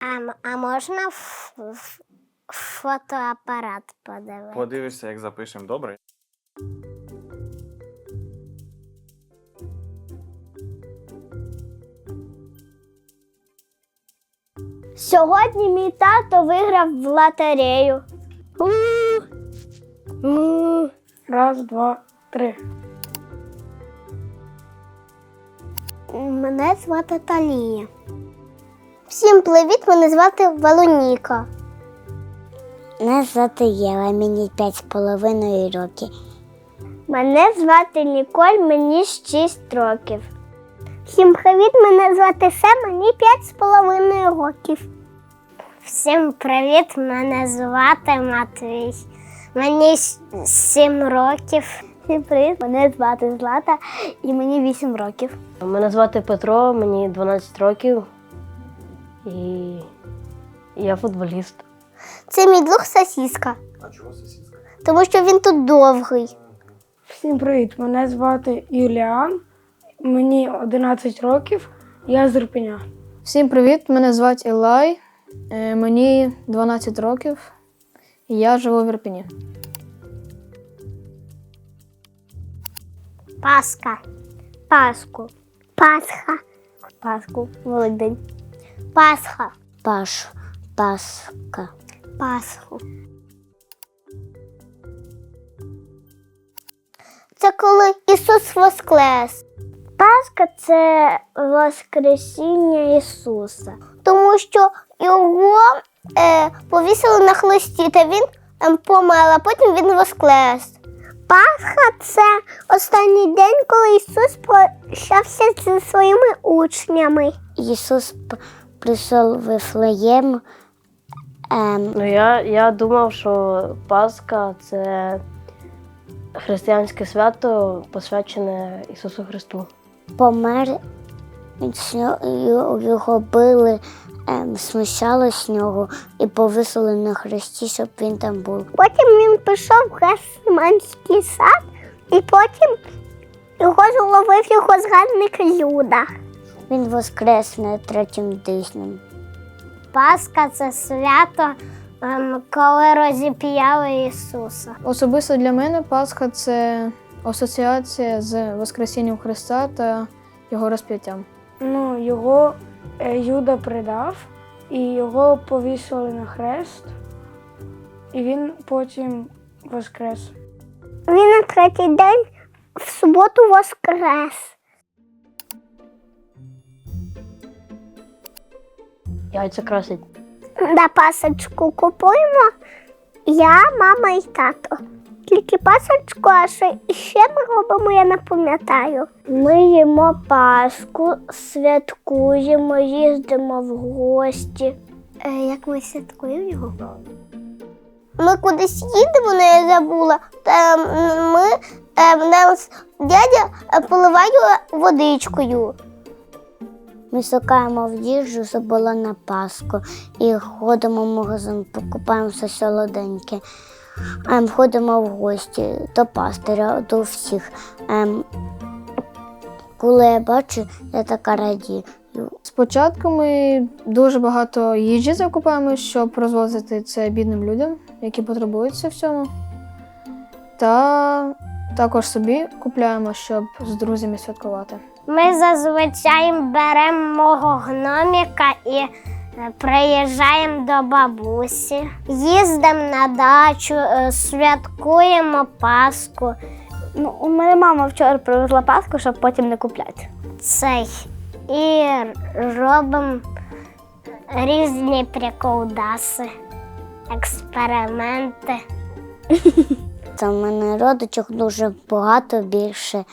А, а можна ф- ф- фотоапарат подивитися? Подивишся, як запишемо, добре? Сьогодні мій тато виграв в лотерею. Раз, два, три. Мене звати Талія. Всім привіт, мене звати Валоніка. Мене звати Єва, мені п'ять з половиною років. Мене звати Ніколь, мені 6 років. Всім привіт, мене звати Сем, мені 5 з половиною років. Всім привіт, мене звати Матвій. Мені 7 років. Всім привіт, мене звати Злата і мені 8 років. Мене звати Петро, мені 12 років і я футболіст. Це мій друг сосіска, А чого сусідська? тому що він тут довгий. Всім привіт! Мене звати Юліан, мені 11 років, я з Ірпеня. Всім привіт! Мене звати Ілай. е, Мені 12 років. І я живу в Ірпені. Пасха. Пасху. Пасха. Пасху. Великдень. Пасха. Паш, паска. Пасху. Це коли Ісус воскрес. Пасха це Воскресіння Ісуса. Тому що його е, повісили на хлисті, та він е, помер, а потім він воскрес. Пасха це останній день, коли Ісус прощався зі своїми учнями. Ісус прийшов Вифлеєм. Ем, Ну, я, я думав, що Пасха це християнське свято, посвячене Ісусу Христу. помер, його били, ем, смущали з нього і повисили на хресті, щоб він там був. Потім він пішов в Гесиманський сад, і потім його зловив його зрадник Люда. Він воскрес на третім тижнем. Пасха це свято, ем, коли розіп'яли Ісуса. Особисто для мене Пасха це асоціація з Воскресінням Христа та Його розп'яттям. Ну, його е, Юда предав, і його повісили на хрест, і він потім воскрес. Він на третій день в суботу воскрес. Яйця красить. На пасочку купуємо я, мама і тато. Тільки пасочку, а що ще ми робимо, я не пам'ятаю. Ми їмо паску, святкуємо, їздимо в гості. Е, як ми святкуємо його? Ми кудись їдемо, не я забула. Та ми е, нас дядя е, поливає водичкою. Ми шукаємо в їжу, що було на Пасху, і ходимо в магазин, покупаємо все солоденьке. Ем, ходимо в гості до пастиря, до всіх. Ем, коли я бачу, я така радію. Спочатку ми дуже багато їжі закупаємо, щоб розвозити це бідним людям, які потребуються в цьому. Та також собі купляємо, щоб з друзями святкувати. Ми зазвичай беремо мого гноміка і е, приїжджаємо до бабусі, їздимо на дачу, е, святкуємо Пасху. Ну, у мене мама вчора привезла Пасху, щоб потім не купляти. Цей. І робимо різні приколдаси, експерименти. Та в мене родичок дуже багато більше,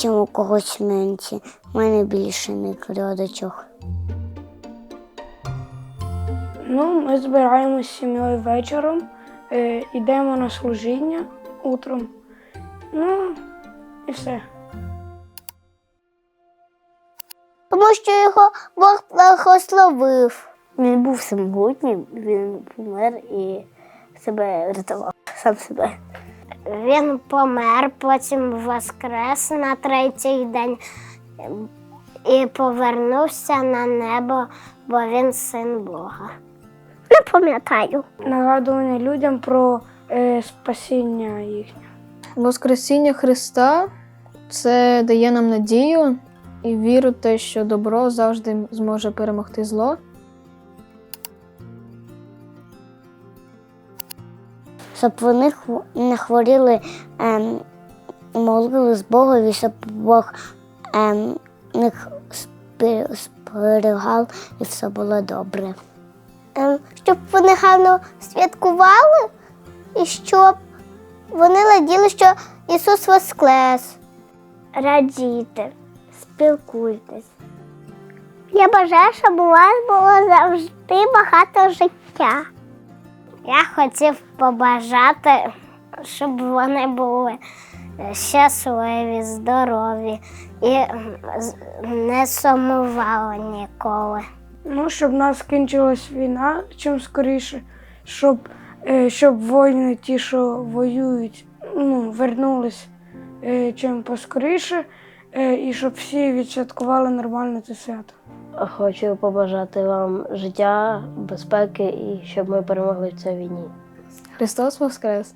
чим у когось менше. У мене більше них родичок. Ну, ми збираємося з сім'єю вечором, е, йдемо на служіння утром. Ну, і все. Тому що його Бог благословив. Він був самотнім, він помер і себе рятував сам себе. Він помер, потім воскрес на третій день і повернувся на небо, бо він син Бога. Не пам'ятаю. Нагадування людям про е, спасіння їхнє. Воскресіння Христа це дає нам надію і віру в те, що добро завжди зможе перемогти зло. Щоб вони не хворіли, ем, молились Богові, щоб Бог ем, них зберігав і все було добре. Ем, щоб вони гарно святкували і щоб вони раділи, що Ісус Воскрес. Радійте, спілкуйтесь. Я бажаю, щоб у вас було завжди багато життя. Я хотів побажати, щоб вони були щасливі, здорові і не сумували ніколи. Ну, щоб в нас скінчилась війна чим скоріше, щоб, е, щоб воїни, ті, що воюють, ну, вернулись е, чим поскоріше, е, і щоб всі відсвяткували нормально це свято. Хочу побажати вам життя, безпеки і щоб ми перемогли в цій війні. Христос Воскрес!